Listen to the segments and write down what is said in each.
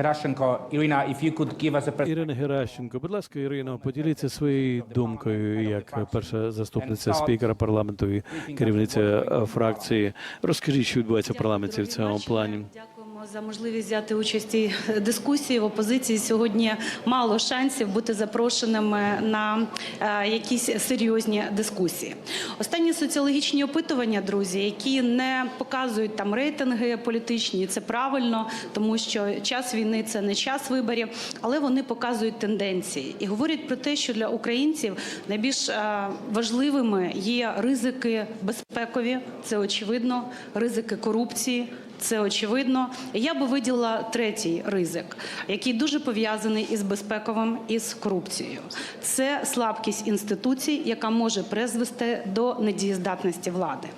Herashenko. Ірина, if you could give us a. Ірина Геращенко, будь ласка, Ірино, поділіться своєю думкою як перша заступниця спікера парламенту і керівниця фракції. Розкажіть, що відбувається в парламенті в цьому плані. Дякуємо за можливість взяти участь у дискусії в опозиції. Сьогодні мало шансів бути запрошеними на е, якісь серйозні дискусії. Останні соціологічні опитування, друзі, які не показують там рейтинги політичні, це правильно, тому що час війни це не час виборів, але вони показують тенденції і говорять про те, що для українців найбільш е, важливими є ризики безпекові, це очевидно, ризики корупції. Це очевидно. Я би виділила третій ризик, який дуже пов'язаний із безпековим і з корупцією. Це слабкість інституцій, яка може призвести до недієздатності влади.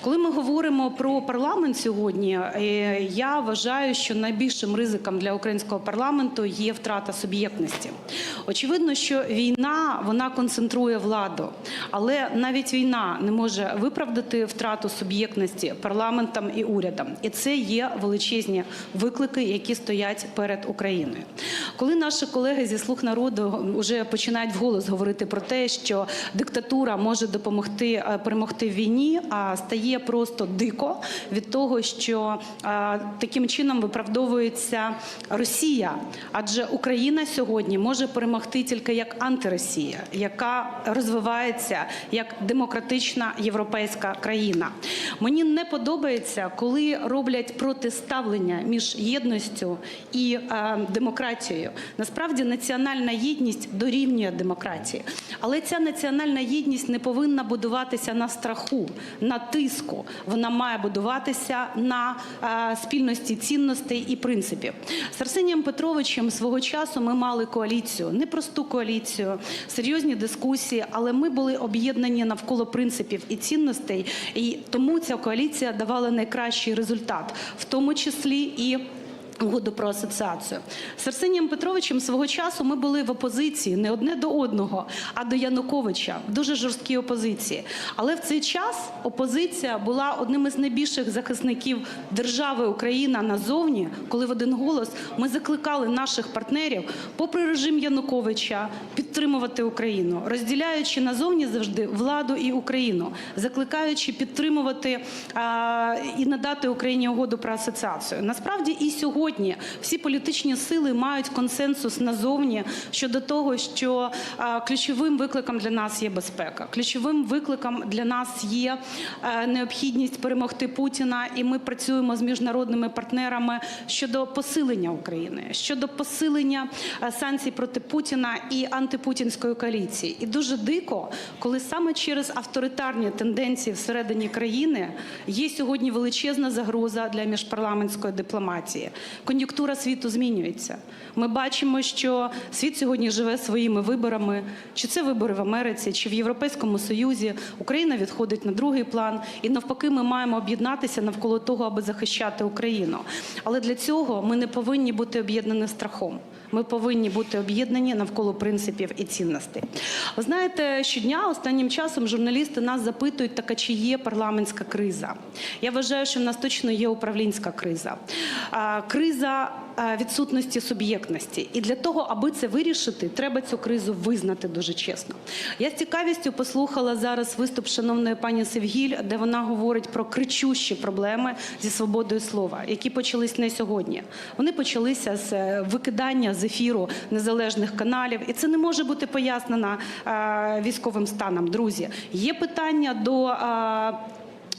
Коли ми говоримо про парламент сьогодні, е, я вважаю, що найбільшим ризиком для українського парламенту є втрата суб'єктності. Очевидно, що війна вона концентрує владу, але навіть війна не може виправдати втрату суб'єктності парламентам і урядам. І це є величезні виклики, які стоять перед Україною. Коли наші колеги зі слуг народу вже починають вголос говорити про те, що диктатура може допомогти е, перемогти в війні, а стає просто дико від того, що таким чином виправдовується Росія, адже Україна сьогодні може перемогти тільки як антиросія, яка розвивається як демократична європейська країна. Мені не подобається, коли роблять протиставлення між єдністю і демократією. Насправді національна єдність дорівнює демократії, але ця національна єдність не повинна будуватися на страху, на тиску. Вона має будуватися на е, спільності цінностей і принципів. З Арсенієм Петровичем свого часу ми мали коаліцію, непросту коаліцію, серйозні дискусії, але ми були об'єднані навколо принципів і цінностей, і тому ця коаліція давала найкращий результат, в тому числі і Угоду про асоціацію з Арсенієм Петровичем свого часу ми були в опозиції не одне до одного, а до Януковича в дуже жорсткій опозиції. Але в цей час опозиція була одним із найбільших захисників держави Україна назовні, коли в один голос ми закликали наших партнерів, попри режим Януковича, підтримувати Україну, розділяючи назовні завжди владу і Україну, закликаючи підтримувати а, і надати Україні угоду про асоціацію. Насправді і сьогодні всі політичні сили мають консенсус назовні щодо того, що ключовим викликом для нас є безпека. Ключовим викликом для нас є е, необхідність перемогти Путіна, і ми працюємо з міжнародними партнерами щодо посилення України, щодо посилення е, санкцій проти Путіна і антипутінської коаліції. І дуже дико, коли саме через авторитарні тенденції всередині країни є сьогодні величезна загроза для міжпарламентської дипломатії. Кон'юнктура світу змінюється. Ми бачимо, що світ сьогодні живе своїми виборами, чи це вибори в Америці, чи в Європейському Союзі. Україна відходить на другий план, і навпаки, ми маємо об'єднатися навколо того, аби захищати Україну. Але для цього ми не повинні бути об'єднані страхом. Ми повинні бути об'єднані навколо принципів і цінностей. Ви знаєте, щодня останнім часом журналісти нас запитують, така чи є парламентська криза. Я вважаю, що в нас точно є управлінська криза. Криза а, відсутності суб'єктності. І для того, аби це вирішити, треба цю кризу визнати дуже чесно. Я з цікавістю послухала зараз виступ шановної пані Севгіль, де вона говорить про кричущі проблеми зі свободою слова, які почались не сьогодні. Вони почалися з е, викидання з ефіру незалежних каналів, і це не може бути пояснено е, військовим станом. Друзі, є питання до.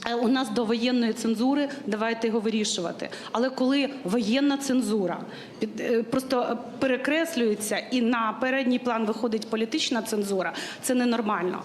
Е, У нас до воєнної цензури давайте його вирішувати. Але коли воєнна цензура е, просто перекреслюється і на передній план виходить політична цензура, це ненормально.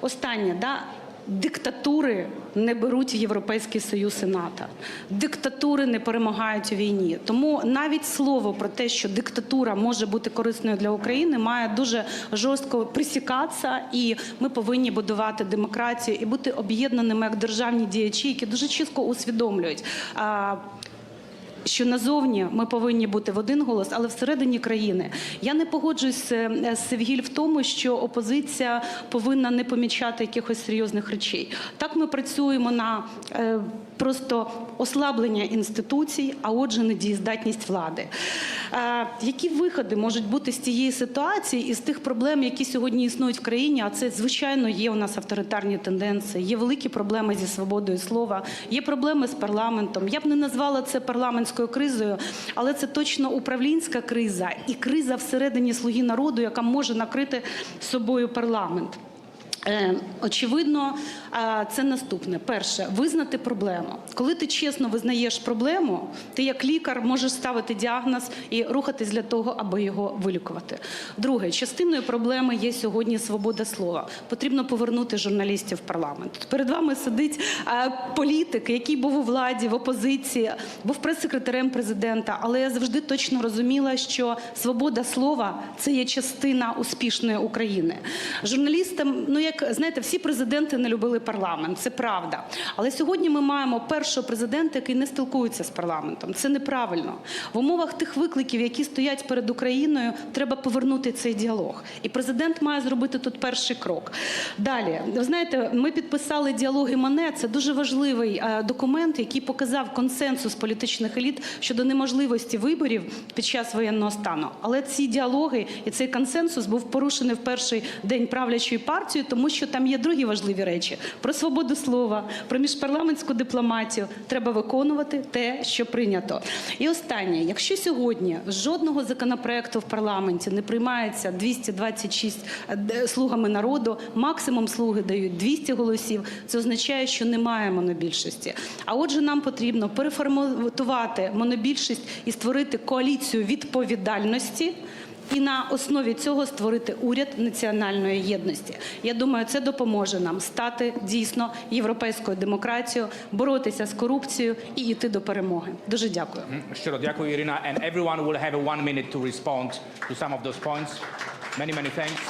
Останнє, да. Диктатури не беруть в Європейський Союз і НАТО. Диктатури не перемагають у війні. Тому навіть слово про те, що диктатура може бути корисною для України, має дуже жорстко присікатися, і ми повинні будувати демократію і бути об'єднаними як державні діячі, які дуже чітко усвідомлюють. Що назовні ми повинні бути в один голос, але всередині країни я не погоджуюсь з Севгіль в тому, що опозиція повинна не помічати якихось серйозних речей. Так ми працюємо на е, просто ослаблення інституцій, а отже, недієздатність влади. Е, які виходи можуть бути з цієї ситуації і з тих проблем, які сьогодні існують в країні? А це звичайно є у нас авторитарні тенденції, є великі проблеми зі свободою слова, є проблеми з парламентом. Я б не назвала це парламентською кризою, але це точно управлінська криза і криза всередині слуги народу, яка може накрити собою парламент. Е, Очевидно, це наступне. Перше, визнати проблему. Коли ти чесно визнаєш проблему, ти як лікар можеш ставити діагноз і рухатись для того, аби його вилікувати. Друге, частиною проблеми є сьогодні свобода слова. Потрібно повернути журналістів в парламент. Перед вами сидить політик, який був у владі, в опозиції, був прес-секретарем президента. Але я завжди точно розуміла, що свобода слова це є частина успішної України. Журналістам, ну як знаєте, всі президенти не любили парламент, це правда. Але сьогодні ми маємо першого президента, який не спілкується з парламентом. Це неправильно. В умовах тих викликів, які стоять перед Україною, треба повернути цей діалог. І президент має зробити тут перший крок. Далі, ви знаєте, ми підписали діалоги Мане. Це дуже важливий е, документ, який показав консенсус політичних еліт щодо неможливості виборів під час воєнного стану. Але ці діалоги і цей консенсус був порушений в перший день правлячої партії, тому що там є другі важливі речі про свободу слова, про міжпарламентську дипломатію. Треба виконувати те, що прийнято. І останнє, якщо сьогодні жодного законопроекту в парламенті не приймається 226 е, слугами народу, максимум слуги дають 200 голосів. Це означає, що немає монобільшості. А отже, нам потрібно переформатувати монобільшість і створити коаліцію відповідальності. І на основі цього створити уряд національної єдності. Я думаю, це допоможе нам стати дійсно європейською демократією, боротися з корупцією і йти до перемоги. Дуже дякую. Щиро дякую, Ірина. And everyone will have a one minute to respond to some of those points. Many, many thanks.